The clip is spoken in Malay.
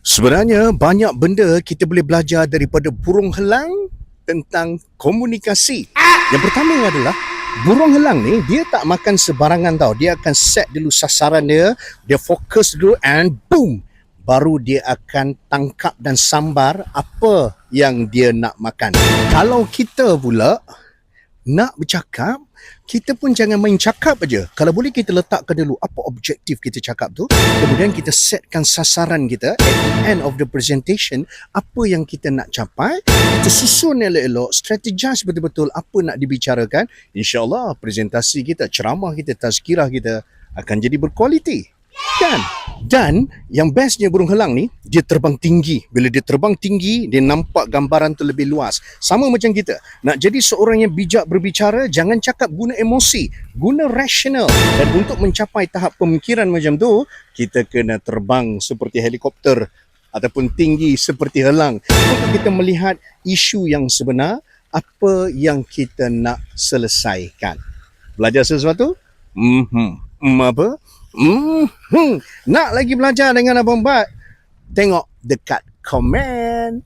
Sebenarnya banyak benda kita boleh belajar daripada burung helang tentang komunikasi. Yang pertama adalah burung helang ni dia tak makan sebarangan tau. Dia akan set dulu sasaran dia, dia fokus dulu and boom baru dia akan tangkap dan sambar apa yang dia nak makan. Kalau kita pula nak bercakap, kita pun jangan main cakap aja. Kalau boleh kita letakkan dulu apa objektif kita cakap tu. Kemudian kita setkan sasaran kita at the end of the presentation apa yang kita nak capai. Kita susun elok-elok, strategize betul-betul apa nak dibicarakan. InsyaAllah presentasi kita, ceramah kita, tazkirah kita akan jadi berkualiti. Kan? Dan yang bestnya burung helang ni, dia terbang tinggi. Bila dia terbang tinggi, dia nampak gambaran tu lebih luas. Sama macam kita. Nak jadi seorang yang bijak berbicara, jangan cakap guna emosi. Guna rasional. Dan untuk mencapai tahap pemikiran macam tu, kita kena terbang seperti helikopter ataupun tinggi seperti helang. Untuk kita melihat isu yang sebenar, apa yang kita nak selesaikan. Belajar sesuatu? Hmm, hmm apa? Hmm, nak lagi belajar dengan Abang Bat? Tengok dekat komen.